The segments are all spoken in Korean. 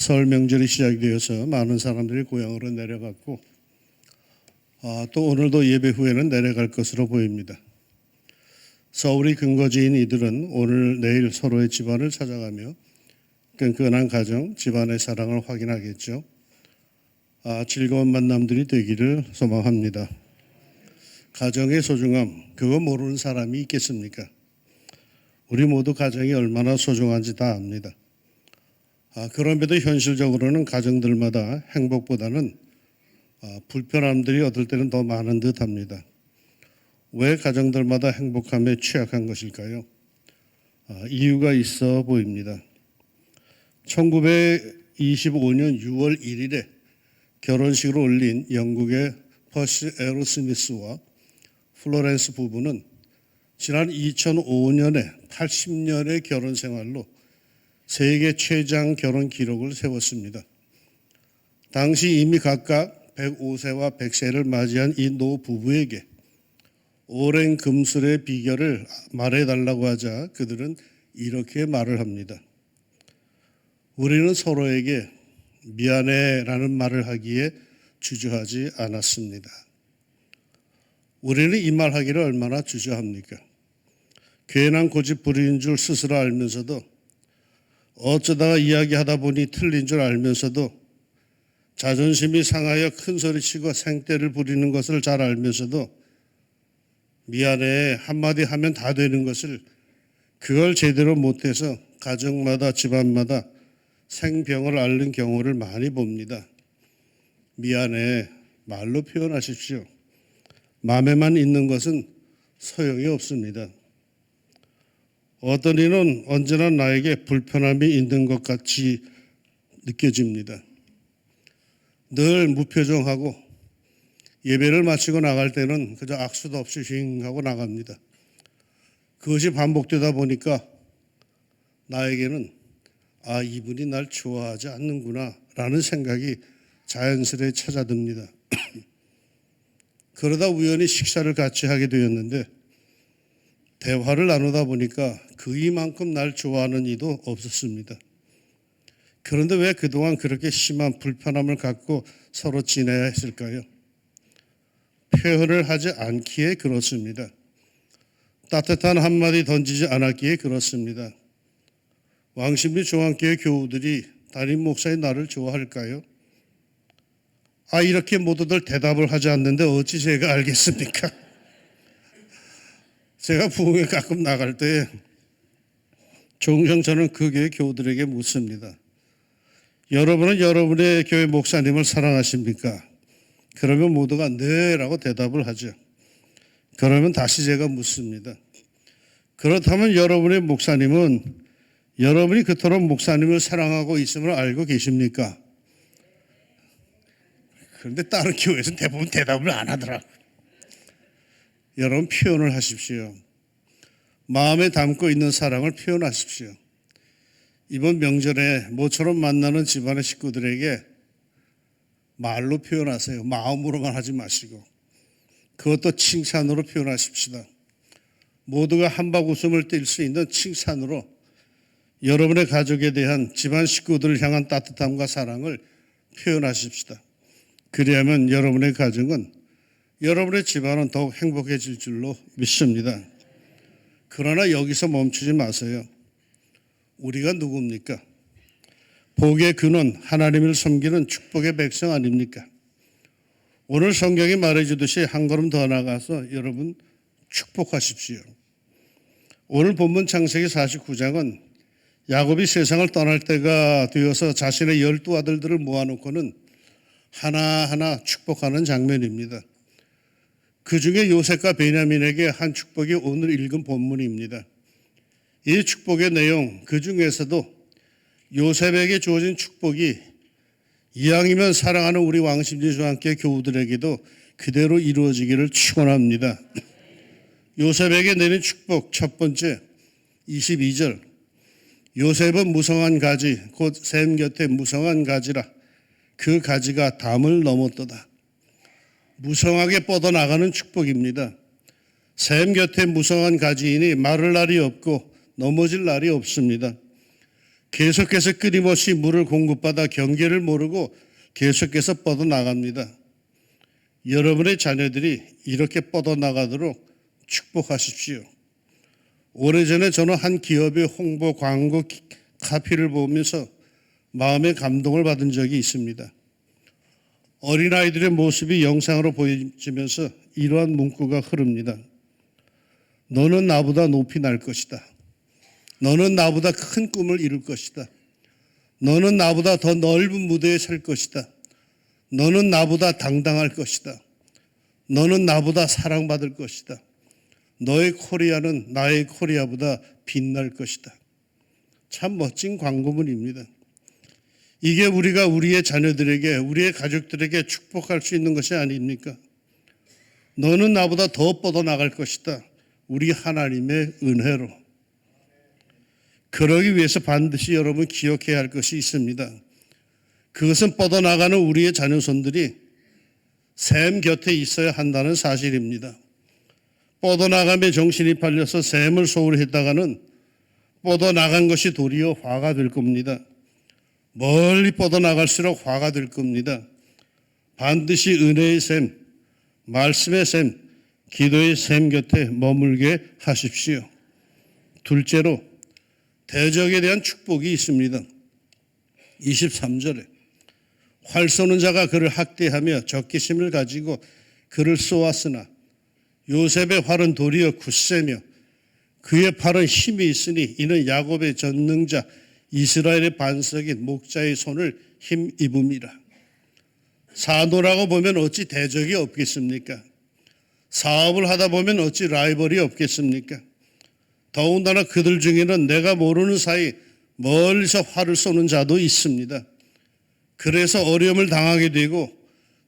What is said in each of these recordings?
설 명절이 시작되어서 많은 사람들이 고향으로 내려갔고 아, 또 오늘도 예배 후에는 내려갈 것으로 보입니다. 서울이 근거지인 이들은 오늘 내일 서로의 집안을 찾아가며 끈끈한 가정, 집안의 사랑을 확인하겠죠. 아, 즐거운 만남들이 되기를 소망합니다. 가정의 소중함, 그거 모르는 사람이 있겠습니까? 우리 모두 가정이 얼마나 소중한지 다 압니다. 아, 그럼에도 현실적으로는 가정들마다 행복보다는 아, 불편함들이 어떨 때는 더 많은 듯 합니다. 왜 가정들마다 행복함에 취약한 것일까요? 아, 이유가 있어 보입니다. 1925년 6월 1일에 결혼식을 올린 영국의 퍼시 에로스미스와 플로렌스 부부는 지난 2005년에 80년의 결혼 생활로 세계 최장 결혼 기록을 세웠습니다. 당시 이미 각각 105세와 100세를 맞이한 이 노 부부에게 오랜 금술의 비결을 말해달라고 하자 그들은 이렇게 말을 합니다. 우리는 서로에게 미안해 라는 말을 하기에 주저하지 않았습니다. 우리는 이 말 하기를 얼마나 주저합니까? 괜한 고집 부리는 줄 스스로 알면서도 어쩌다가 이야기하다 보니 틀린 줄 알면서도 자존심이 상하여 큰 소리치고 생떼를 부리는 것을 잘 알면서도 미안해 한마디 하면 다 되는 것을 그걸 제대로 못해서 가정마다 집안마다 생병을 앓는 경우를 많이 봅니다. 미안해 말로 표현하십시오. 마음에만 있는 것은 소용이 없습니다. 어떤 이는 언제나 나에게 불편함이 있는 것 같이 느껴집니다. 늘 무표정하고 예배를 마치고 나갈 때는 그저 악수도 없이 윙 하고 나갑니다. 그것이 반복되다 보니까 나에게는 아, 이분이 날 좋아하지 않는구나 라는 생각이 자연스레 찾아듭니다. 그러다 우연히 식사를 같이 하게 되었는데 대화를 나누다 보니까 그이만큼 날 좋아하는 이도 없었습니다. 그런데 왜 그동안 그렇게 심한 불편함을 갖고 서로 지내야 했을까요? 표현을 하지 않기에 그렇습니다. 따뜻한 한마디 던지지 않았기에 그렇습니다. 왕십리 중앙교회 교우들이 담임 목사의 나를 좋아할까요? 아 이렇게 모두들 대답을 하지 않는데 어찌 제가 알겠습니까? 제가 부흥회 가끔 나갈 때 종종 저는 그 교회 교우들에게 묻습니다. 여러분은 여러분의 교회 목사님을 사랑하십니까? 그러면 모두가 네라고 대답을 하죠. 그러면 다시 제가 묻습니다. 그렇다면 여러분의 목사님은 여러분이 그토록 목사님을 사랑하고 있음을 알고 계십니까? 그런데 다른 교회에서는 대부분 대답을 안 하더라고요. 여러분 표현을 하십시오. 마음에 담고 있는 사랑을 표현하십시오. 이번 명절에 모처럼 만나는 집안의 식구들에게 말로 표현하세요. 마음으로만 하지 마시고 그것도 칭찬으로 표현하십시다. 모두가 한박 웃음을 띨수 있는 칭찬으로 여러분의 가족에 대한 집안 식구들을 향한 따뜻함과 사랑을 표현하십시다. 그리하면 여러분의 가정은 여러분의 집안은 더욱 행복해질 줄로 믿습니다. 그러나 여기서 멈추지 마세요. 우리가 누굽니까? 복의 근원 하나님을 섬기는 축복의 백성 아닙니까? 오늘 성경이 말해주듯이 한 걸음 더 나가서 여러분 축복하십시오. 오늘 본문 창세기 49장은 야곱이 세상을 떠날 때가 되어서 자신의 열두 아들들을 모아놓고는 하나하나 축복하는 장면입니다. 그 중에 요셉과 베냐민에게 한 축복이 오늘 읽은 본문입니다. 이 축복의 내용 그 중에서도 요셉에게 주어진 축복이 이왕이면 사랑하는 우리 왕심지 중앙교 교우들에게도 그대로 이루어지기를 축원합니다. 요셉에게 내린 축복 첫 번째 22절 요셉은 무성한 가지 곧 샘 곁에 무성한 가지라 그 가지가 담을 넘었도다. 무성하게 뻗어나가는 축복입니다. 샘 곁에 무성한 가지이니 마를 날이 없고 넘어질 날이 없습니다. 계속해서 끊임없이 물을 공급받아 경계를 모르고 계속해서 뻗어나갑니다. 여러분의 자녀들이 이렇게 뻗어나가도록 축복하십시오. 오래전에 저는 한 기업의 홍보 광고 기- 카피를 보면서 마음의 감동을 받은 적이 있습니다. 어린아이들의 모습이 영상으로 보여지면서 이러한 문구가 흐릅니다. 너는 나보다 높이 날 것이다. 너는 나보다 큰 꿈을 이룰 것이다. 너는 나보다 더 넓은 무대에 설 것이다. 너는 나보다 당당할 것이다. 너는 나보다 사랑받을 것이다. 너의 코리아는 나의 코리아보다 빛날 것이다. 참 멋진 광고문입니다. 이게 우리가 우리의 자녀들에게, 우리의 가족들에게 축복할 수 있는 것이 아닙니까? 너는 나보다 더 뻗어나갈 것이다. 우리 하나님의 은혜로. 그러기 위해서 반드시 여러분 기억해야 할 것이 있습니다. 그것은 뻗어나가는 우리의 자녀손들이 샘 곁에 있어야 한다는 사실입니다. 뻗어나감에 정신이 팔려서 샘을 소홀히 했다가는 뻗어나간 것이 도리어 화가 될 겁니다. 멀리 뻗어나갈수록 화가 될 겁니다. 반드시 은혜의 샘, 말씀의 샘, 기도의 샘 곁에 머물게 하십시오. 둘째로 대적에 대한 축복이 있습니다. 23절에 활 쏘는 자가 그를 학대하며 적개심을 가지고 그를 쏘았으나 요셉의 활은 도리어 굳세며 그의 팔은 힘이 있으니 이는 야곱의 전능자 이스라엘의 반석인 목자의 손을 힘입음이라. 사도라고 보면 어찌 대적이 없겠습니까? 사업을 하다 보면 어찌 라이벌이 없겠습니까? 더군다나 그들 중에는 내가 모르는 사이 멀리서 활을 쏘는 자도 있습니다. 그래서 어려움을 당하게 되고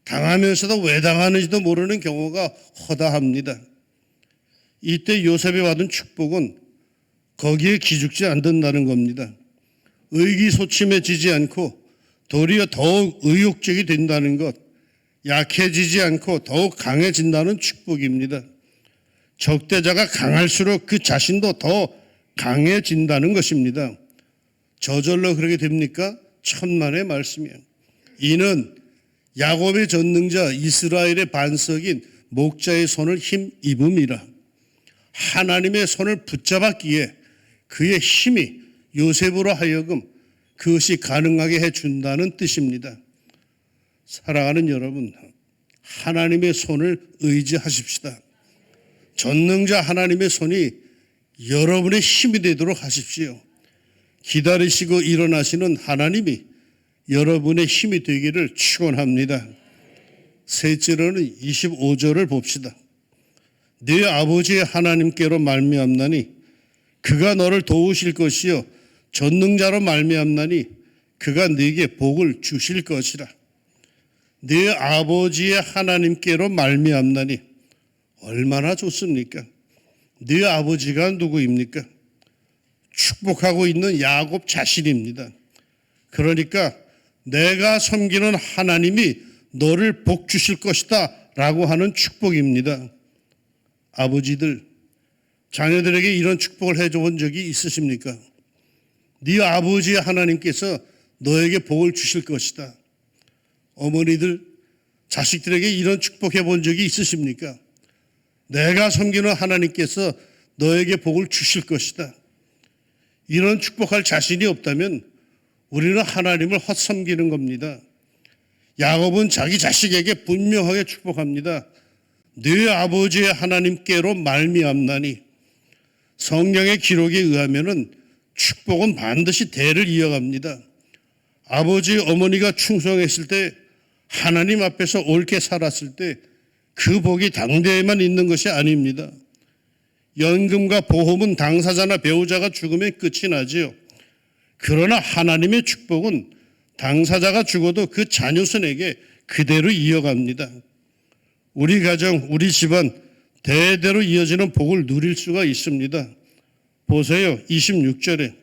당하면서도 왜 당하는지도 모르는 경우가 허다합니다. 이때 요셉이 받은 축복은 거기에 기죽지 않는다는 겁니다. 의기소침해지지 않고 도리어 더욱 의욕적이 된다는 것, 약해지지 않고 더욱 강해진다는 축복입니다. 적대자가 강할수록 그 자신도 더 강해진다는 것입니다. 저절로 그렇게 됩니까? 천만의 말씀이에요. 이는 야곱의 전능자 이스라엘의 반석인 목자의 손을 힘입음이라. 하나님의 손을 붙잡았기에 그의 힘이 요셉으로 하여금 그것이 가능하게 해준다는 뜻입니다. 사랑하는 여러분, 하나님의 손을 의지하십시다. 전능자 하나님의 손이 여러분의 힘이 되도록 하십시오. 기다리시고 일어나시는 하나님이 여러분의 힘이 되기를 축원합니다. 셋째로는 25절을 봅시다. 네 아버지의 하나님께로 말미암나니 그가 너를 도우실 것이요 전능자로 말미암나니 그가 네게 복을 주실 것이라. 네 아버지의 하나님께로 말미암나니 얼마나 좋습니까? 네 아버지가 누구입니까? 축복하고 있는 야곱 자신입니다. 그러니까 내가 섬기는 하나님이 너를 복 주실 것이다 라고 하는 축복입니다. 아버지들, 자녀들에게 이런 축복을 해줘 본 적이 있으십니까? 네 아버지의 하나님께서 너에게 복을 주실 것이다. 어머니들, 자식들에게 이런 축복해 본 적이 있으십니까? 내가 섬기는 하나님께서 너에게 복을 주실 것이다. 이런 축복할 자신이 없다면 우리는 하나님을 헛섬기는 겁니다. 야곱은 자기 자식에게 분명하게 축복합니다. 네 아버지의 하나님께로 말미암나니 성령의 기록에 의하면은 축복은 반드시 대를 이어갑니다. 아버지 어머니가 충성했을 때 하나님 앞에서 옳게 살았을 때 그 복이 당대에만 있는 것이 아닙니다. 연금과 보험은 당사자나 배우자가 죽으면 끝이 나지요. 그러나 하나님의 축복은 당사자가 죽어도 그 자녀손에게 그대로 이어갑니다. 우리 가정, 우리 집안 대대로 이어지는 복을 누릴 수가 있습니다. 보세요. 26절에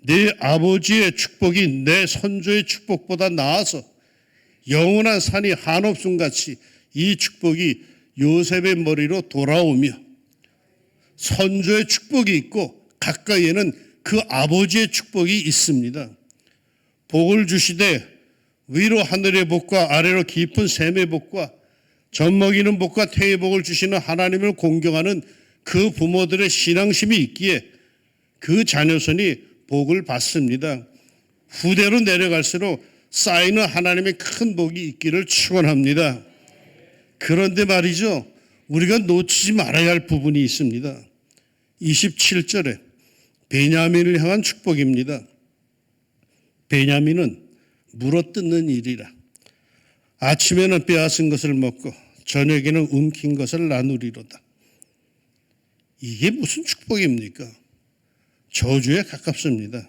내 아버지의 축복이 내 선조의 축복보다 나아서 영원한 산이 한없음 같이 이 축복이 요셉의 머리로 돌아오며 선조의 축복이 있고 가까이에는 그 아버지의 축복이 있습니다. 복을 주시되 위로 하늘의 복과 아래로 깊은 샘의 복과 젖먹이는 복과 태의 복을 주시는 하나님을 공경하는 그 부모들의 신앙심이 있기에 그 자녀선이 복을 받습니다. 후대로 내려갈수록 쌓이는 하나님의 큰 복이 있기를 축원합니다. 그런데 말이죠. 우리가 놓치지 말아야 할 부분이 있습니다. 27절에 베냐민을 향한 축복입니다. 베냐민은 물어뜯는 일이라. 아침에는 빼앗은 것을 먹고 저녁에는 움킨 것을 나누리로다. 이게 무슨 축복입니까? 저주에 가깝습니다.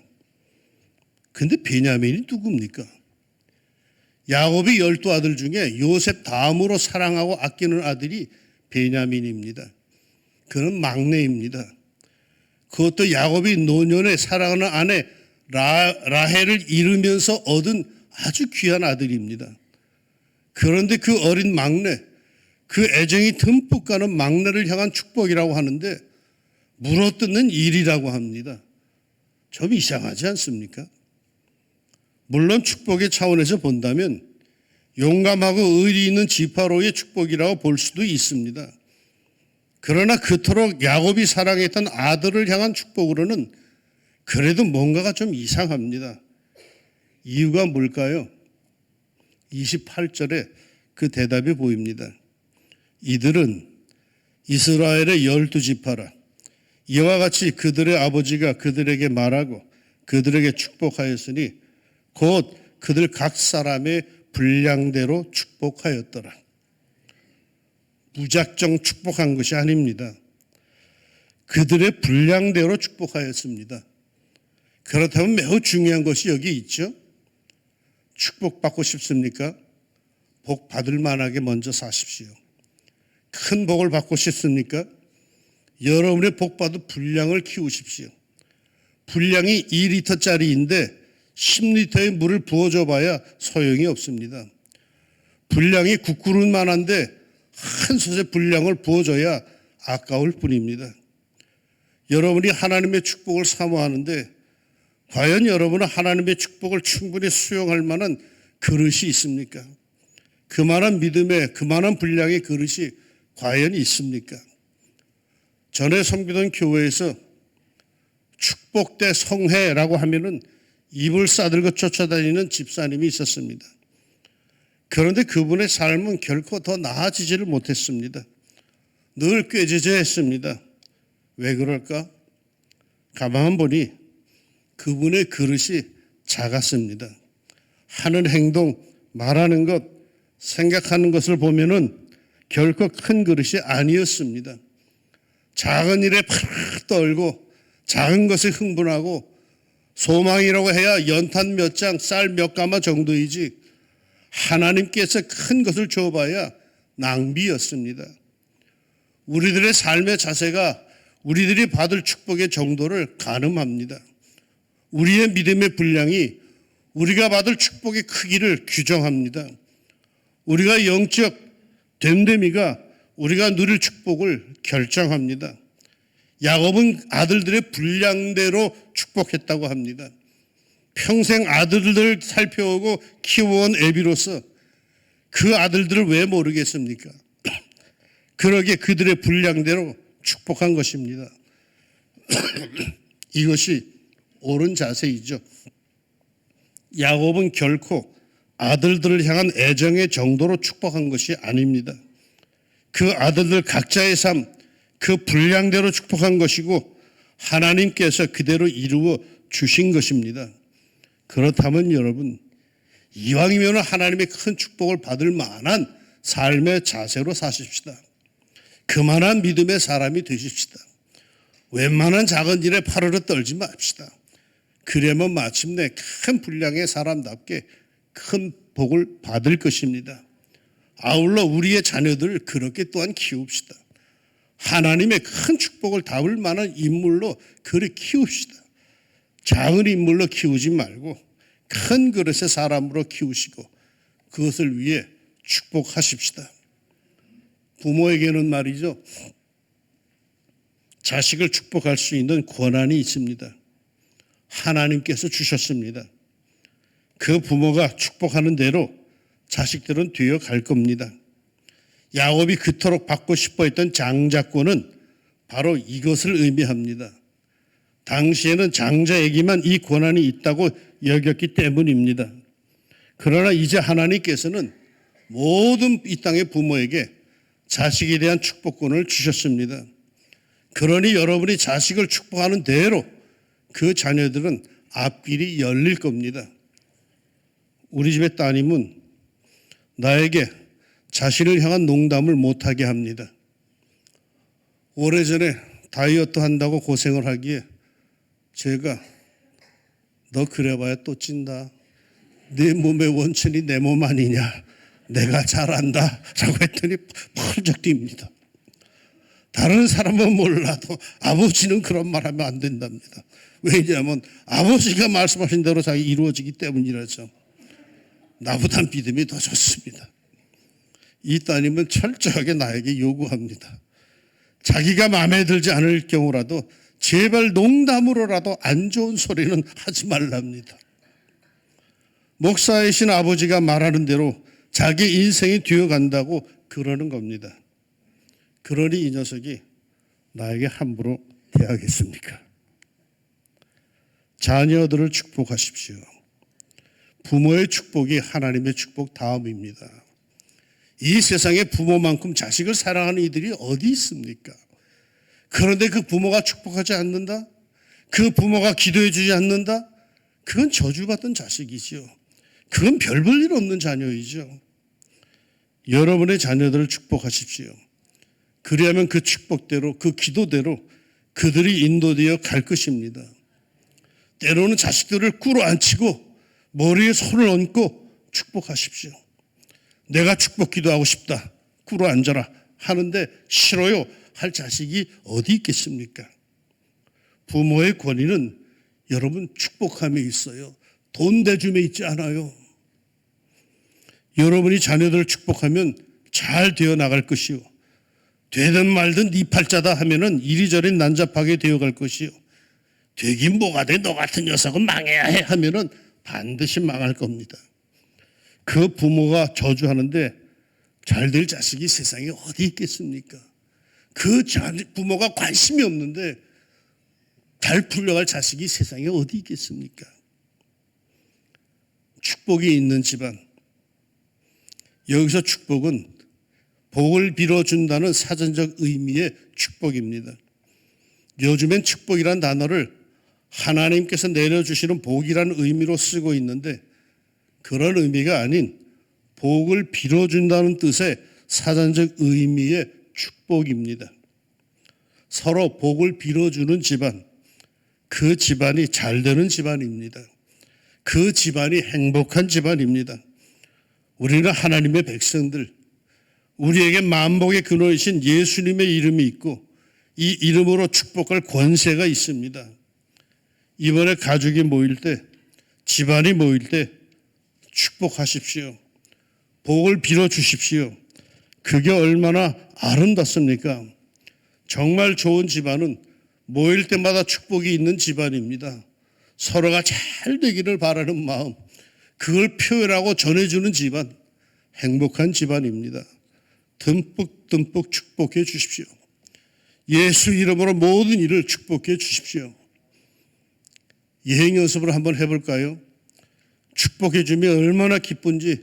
근데 베냐민이 누굽니까? 야곱의 열두 아들 중에 요셉 다음으로 사랑하고 아끼는 아들이 베냐민입니다. 그는 막내입니다. 그것도 야곱이 노년에 사랑하는 아내 라, 라헬을 잃으면서 얻은 아주 귀한 아들입니다. 그런데 그 어린 막내, 그 애정이 듬뿍 가는 막내를 향한 축복이라고 하는데 물어뜯는 일이라고 합니다. 좀 이상하지 않습니까? 물론 축복의 차원에서 본다면 용감하고 의리 있는 지파로의 축복이라고 볼 수도 있습니다. 그러나 그토록 야곱이 사랑했던 아들을 향한 축복으로는 그래도 뭔가가 좀 이상합니다. 이유가 뭘까요? 28절에 그 대답이 보입니다. 이들은 이스라엘의 열두 지파라. 이와 같이 그들의 아버지가 그들에게 말하고 그들에게 축복하였으니 곧 그들 각 사람의 분량대로 축복하였더라. 무작정 축복한 것이 아닙니다. 그들의 분량대로 축복하였습니다. 그렇다면 매우 중요한 것이 여기 있죠. 축복받고 싶습니까? 복 받을 만하게 먼저 사십시오. 큰 복을 받고 싶습니까? 여러분의 복 받을 분량을 키우십시오. 분량이 2리터짜리인데 10리터의 물을 부어줘 봐야 소용이 없습니다. 분량이 국그릇만한데 한 솥의 분량을 부어줘야 아까울 뿐입니다. 여러분이 하나님의 축복을 사모하는데 과연 여러분은 하나님의 축복을 충분히 수용할 만한 그릇이 있습니까? 그만한 믿음에 그만한 분량의 그릇이 과연 있습니까? 전에 섬기던 교회에서 축복대 성회라고 하면은 입을 싸들고 쫓아다니는 집사님이 있었습니다. 그런데 그분의 삶은 결코 더 나아지지를 못했습니다. 늘 꾀지저했습니다. 왜 그럴까? 가만 보니 그분의 그릇이 작았습니다. 하는 행동, 말하는 것, 생각하는 것을 보면은 결코 큰 그릇이 아니었습니다. 작은 일에 팍 떨고 작은 것에 흥분하고 소망이라고 해야 연탄 몇 장, 쌀 몇 가마 정도이지 하나님께서 큰 것을 줘봐야 낭비였습니다. 우리들의 삶의 자세가 우리들이 받을 축복의 정도를 가늠합니다. 우리의 믿음의 분량이 우리가 받을 축복의 크기를 규정합니다. 우리가 영적 됨됨이가 우리가 누릴 축복을 결정합니다. 야곱은 아들들의 분량대로 축복했다고 합니다. 평생 아들들 살펴오고 키워온 애비로서 그 아들들을 왜 모르겠습니까? 그러게 그들의 분량대로 축복한 것입니다. 이것이 옳은 자세이죠. 야곱은 결코 아들들을 향한 애정의 정도로 축복한 것이 아닙니다. 그 아들들 각자의 삶, 그 분량대로 축복한 것이고 하나님께서 그대로 이루어 주신 것입니다. 그렇다면 여러분, 이왕이면 하나님의 큰 축복을 받을 만한 삶의 자세로 사십시다. 그만한 믿음의 사람이 되십시다. 웬만한 작은 일에 파르르 떨지 맙시다. 그러면 마침내 큰 분량의 사람답게 큰 복을 받을 것입니다. 아울러 우리의 자녀들을 그렇게 또한 키웁시다. 하나님의 큰 축복을 담을 만한 인물로 그를 키웁시다. 작은 인물로 키우지 말고 큰 그릇의 사람으로 키우시고 그것을 위해 축복하십시다. 부모에게는 말이죠. 자식을 축복할 수 있는 권한이 있습니다. 하나님께서 주셨습니다. 그 부모가 축복하는 대로 자식들은 되어 갈 겁니다. 야곱이 그토록 받고 싶어 했던 장자권은 바로 이것을 의미합니다. 당시에는 장자에게만 이 권한이 있다고 여겼기 때문입니다. 그러나 이제 하나님께서는 모든 이 땅의 부모에게 자식에 대한 축복권을 주셨습니다. 그러니 여러분이 자식을 축복하는 대로 그 자녀들은 앞길이 열릴 겁니다. 우리 집의 따님은 나에게 자신을 향한 농담을 못하게 합니다. 오래전에 다이어트 한다고 고생을 하기에 제가 너 그래봐야 또 찐다. 네 몸의 원천이 내 몸 아니냐. 내가 잘한다. 라고 했더니 펄쩍 뜁니다. 다른 사람은 몰라도 아버지는 그런 말 하면 안 된답니다. 왜냐하면 아버지가 말씀하신 대로 자기 이루어지기 때문이라죠. 나보단 믿음이 더 좋습니다. 이 따님은 철저하게 나에게 요구합니다. 자기가 마음에 들지 않을 경우라도 제발 농담으로라도 안 좋은 소리는 하지 말랍니다. 목사이신 아버지가 말하는 대로 자기 인생이 되어간다고 그러는 겁니다. 그러니 이 녀석이 나에게 함부로 대하겠습니까? 자녀들을 축복하십시오. 부모의 축복이 하나님의 축복 다음입니다. 이 세상에 부모만큼 자식을 사랑하는 이들이 어디 있습니까? 그런데 그 부모가 축복하지 않는다? 그 부모가 기도해 주지 않는다? 그건 저주받던 자식이지요. 그건 별 볼 일 없는 자녀이죠. 여러분의 자녀들을 축복하십시오. 그리하면 그 축복대로, 그 기도대로 그들이 인도되어 갈 것입니다. 때로는 자식들을 꿇어 앉히고 머리에 손을 얹고 축복하십시오. 내가 축복 기도하고 싶다. 꿇어 앉아라. 하는데 싫어요. 할 자식이 어디 있겠습니까? 부모의 권위는 여러분 축복함에 있어요. 돈 대줌에 있지 않아요. 여러분이 자녀들을 축복하면 잘 되어 나갈 것이요. 되든 말든 네 팔자다 하면은 이리저리 난잡하게 되어 갈 것이요. 되긴 뭐가 돼. 너 같은 녀석은 망해야 해 하면은 반드시 망할 겁니다. 그 부모가 저주하는데 잘 될 자식이 세상에 어디 있겠습니까? 그 부모가 관심이 없는데 잘 풀려갈 자식이 세상에 어디 있겠습니까? 축복이 있는 집안. 여기서 축복은 복을 빌어준다는 사전적 의미의 축복입니다. 요즘엔 축복이란 단어를 하나님께서 내려주시는 복이라는 의미로 쓰고 있는데 그런 의미가 아닌 복을 빌어준다는 뜻의 사전적 의미의 축복입니다. 서로 복을 빌어주는 집안, 그 집안이 잘 되는 집안입니다. 그 집안이 행복한 집안입니다. 우리는 하나님의 백성들, 우리에게 만복의 근원이신 예수님의 이름이 있고 이 이름으로 축복할 권세가 있습니다. 이번에 가족이 모일 때, 집안이 모일 때 축복하십시오. 복을 빌어 주십시오. 그게 얼마나 아름답습니까? 정말 좋은 집안은 모일 때마다 축복이 있는 집안입니다. 서로가 잘 되기를 바라는 마음, 그걸 표현하고 전해주는 집안, 행복한 집안입니다. 듬뿍 듬뿍 축복해 주십시오. 예수 이름으로 모든 일을 축복해 주십시오. 예행 연습을 한번 해볼까요? 축복해 주면 얼마나 기쁜지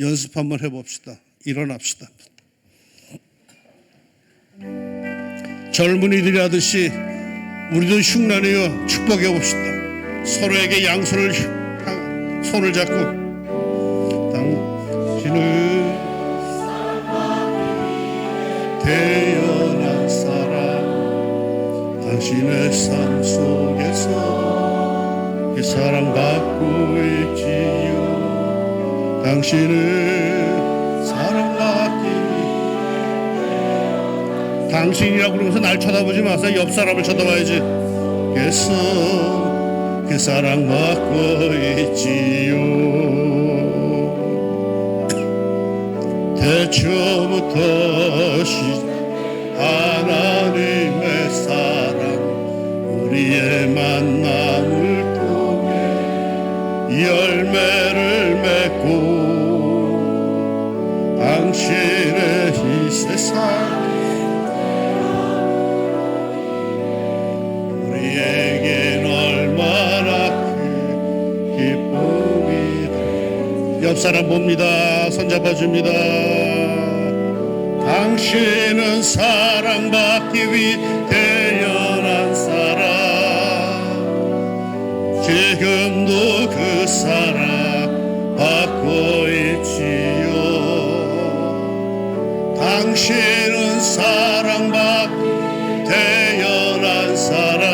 연습 한번 해봅시다. 일어납시다. 젊은이들이 하듯이 우리도 흉난하여 축복해 봅시다. 서로에게 양손을 손을 잡고 당신은 태어난 사람 당신의 삶 속에서 이 사랑받고 있지요. 당신은 사랑받기 당신이라고 그러면서 날 쳐다보지 마세요. 옆 사람을 쳐다봐야지. 그래서 그 사랑받고 있지요. 대초부터 시 하나님의 사랑 우리의 만남을 통 열매를 맺고 당신의 이 세상 우리에겐 얼마나 큰 기쁨이다 옆 사람 봅니다. 손잡아 줍니다. 당신은 사랑받기 위해 태어난 사람. 지금도 그 사랑 받고 있지요. 당신은 사랑받기 태어난 사람.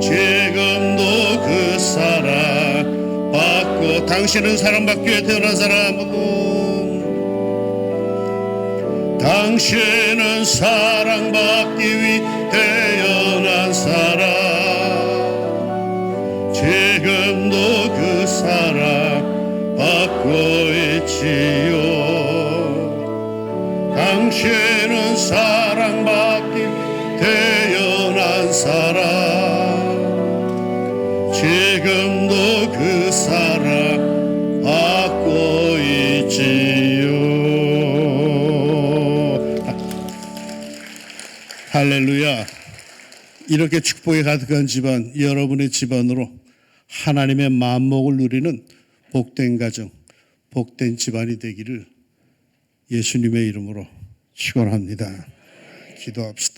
지금도 그 사랑 받고 당신은 사랑받기 위해 태어난 사람이고. 당신은 사랑받기 위해 태어난 사람 지금도 그 사랑 받고 있지요. 당신은 사랑받기 태어난 사람 지금도 그 사랑 받고 있지요. 할렐루야. 이렇게 축복이 가득한 집안 여러분의 집안으로 하나님의 만목을 누리는 복된 가정 복된 집안이 되기를 예수님의 이름으로 축원합니다. 기도합시다